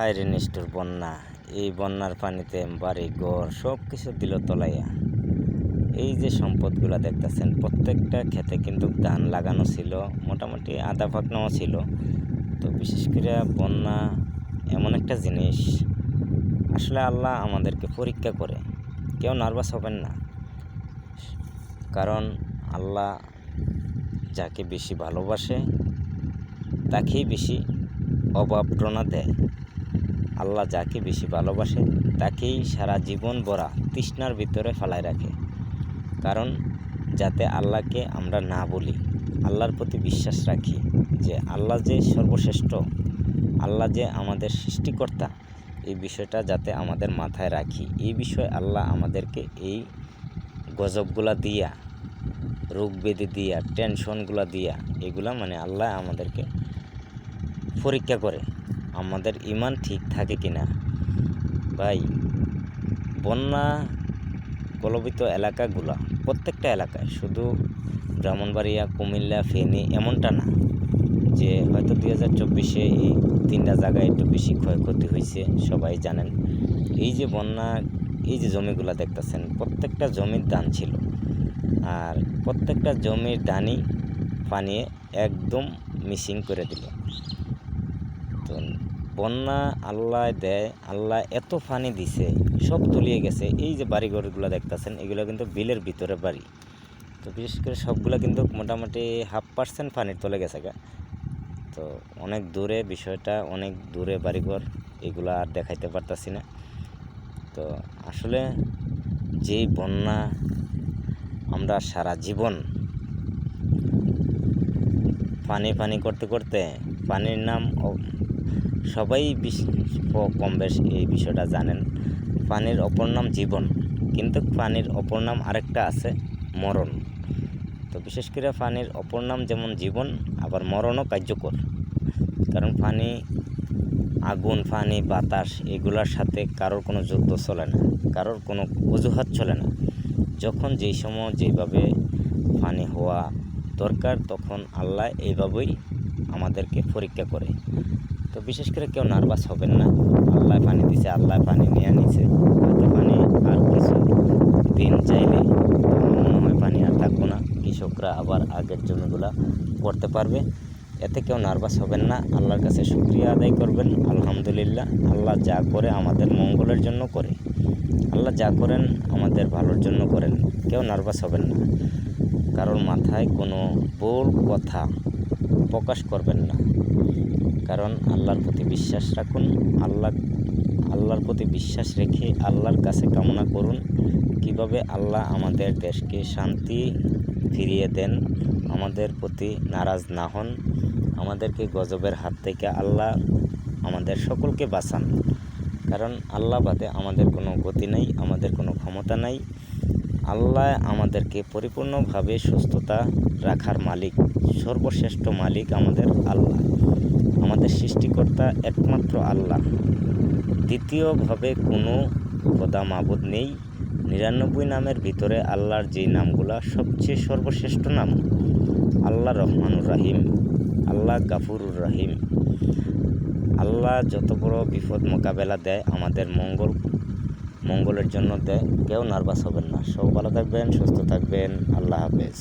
হায় রে নিষ্ঠুর বন্যা, এই বন্যার পানিতে বাড়ি, ঘর সব কিছু দিল তলাইয়া। এই যে সম্পদগুলো দেখতেছেন, প্রত্যেকটা ক্ষেতে কিন্তু ধান লাগানো ছিল, মোটামুটি আধা পাকনাও ছিল। তো বিশেষ করে বন্যা এমন একটা জিনিস, আসলে আল্লাহ আমাদেরকে পরীক্ষা করে, কেউ নার্ভাস হবেন না। কারণ আল্লাহ যাকে বেশি ভালোবাসে, তাকেই বেশি অভাবনা দেয়। আল্লাহ যাকে বেশি ভালোবাসে, তাকেই সারা জীবন ভরা তৃষ্ণার ভিতরে ফেলায় রাখে। কারণ, যাতে আল্লাহকে আমরা না বলি, আল্লাহর প্রতি বিশ্বাস রাখি যে আল্লাহ যে সর্বশ্রেষ্ঠ, আল্লাহ যে আমাদের সৃষ্টিকর্তা, এই বিষয়টা যাতে আমাদের মাথায় রাখি। এই বিষয়ে আল্লাহ আমাদেরকে এই গজবগুলা দিয়া, রোগ ব্যাধি দিয়া টেনশনগুলা দিয়া, এগুলা মানে আল্লাহ আমাদেরকে পরীক্ষা করে। আমাদের ইমান ঠিক থাকে কিনা ভাই, বন্যা কলবিত এলাকাগুলা, প্রত্যেকটা এলাকায়, শুধু ব্রাহ্মণবাড়িয়া, কুমিল্লা, ফেনী, এমনটা না যে হয়তো দুই হাজার চব্বিশে এই তিনটা জায়গায় একটু বেশি ক্ষয়ক্ষতি হয়েছে, সবাই জানেন। এই যে বন্যা, এই যে জমিগুলা দেখতেছেন, প্রত্যেকটা জমির দান ছিল। আর প্রত্যেকটা জমির ধানই পানিয়ে একদম মিসিং করে দিল। তো বন্যা আল্লাহ দেয়, আল্লাহ এত পানি দিছে, সব তলিয়ে গেছে। এই যে বাড়িঘরগুলো দেখতেছেন, এগুলো কিন্তু বিলের ভিতরে বাড়ি। তো বিশেষ করে সবগুলো কিন্তু মোটামুটি হাফ পার্সেন্ট পানির তলে গেছে গা। তো অনেক দূরে বিষয়টা, অনেক দূরে বাড়িঘর, এগুলো আর দেখাইতে পারতাছি না। তো আসলে যেই বন্যা আমরা সারা জীবন পানি পানি করতে করতে পানির নাম সবাই কম বেশ এই বিষয়টা জানেন। পানির অপর নাম জীবন, কিন্তু পানির অপর নাম আরেকটা আছে মরণ। তো বিশেষ করে পানির অপর নাম যেমন জীবন, আবার মরণও কার্যকর। কারণ পানি, আগুন, পানি, বাতাস এগুলোর সাথে কারোর কোনো যুদ্ধ চলে না, কারোর কোনো অজুহাত চলে না। যখন যেই সময় যেভাবে পানি হওয়া দরকার, তখন আল্লাহ এইভাবেই আমাদেরকে পরীক্ষা করে। তো বিশেষ করে কেউ নার্ভাস হবেন না। আল্লাহ পানি দিছে, আল্লাহ পানি নিয়ে নিছে। হয়তো পানি আর কিছু দিন চাইলে মনে হয় পানি আর থাকব না। কৃষকরা আবার আগের জমিগুলা করতে পারবে। এতে কেউ নার্ভাস হবেন না। আল্লাহর কাছে শুক্রিয়া আদায় করবেন। আলহামদুলিল্লাহ, আল্লাহ যা করে আমাদের মঙ্গলের জন্য করে। আল্লাহ যা করেন আমাদের ভালোর জন্য করেন। কেউ নার্ভাস হবেন না। কারোর মাথায় কোনো ভুল কথা প্রকাশ করবেন না। কারণ আল্লাহর প্রতি বিশ্বাস রাখুন, আল্লাহ, আল্লাহর প্রতি বিশ্বাস রেখে আল্লাহর কাছে কামনা করুন। কীভাবে আল্লাহ আমাদের দেশকে শান্তি ফিরিয়ে দেন, আমাদের প্রতি নারাজ না হন, আমাদেরকে গজবের হাত থেকে আল্লাহ আমাদের সকলকে বাঁচান। কারণ আল্লাহ বাদে আমাদের কোনো গতি নেই, আমাদের কোনো ক্ষমতা নাই। আল্লাহ আমাদেরকে পরিপূর্ণভাবে সুস্থতা রাখার মালিক, সর্বশ্রেষ্ঠ মালিক আমাদের আল্লাহ। আমাদের সৃষ্টিকর্তা একমাত্র আল্লাহ। দ্বিতীয়ভাবে কোনো খোদা মাবুদ নেই। নিরানব্বই নামের ভিতরে আল্লাহর যে নামগুলা সবচেয়ে সর্বশ্রেষ্ঠ নাম। আল্লাহ রহমানুর রাহিম, আল্লাহ গাফুরুর রাহিম। আল্লাহ যত বড় বিপদ মোকাবেলা দেয় আমাদের মঙ্গল মঙ্গলের জন্য দেয়। কেউ নার্ভাস হবেন না। সব ভালো থাকবেন সুস্থ থাকবেন। আল্লাহ হাফেজ।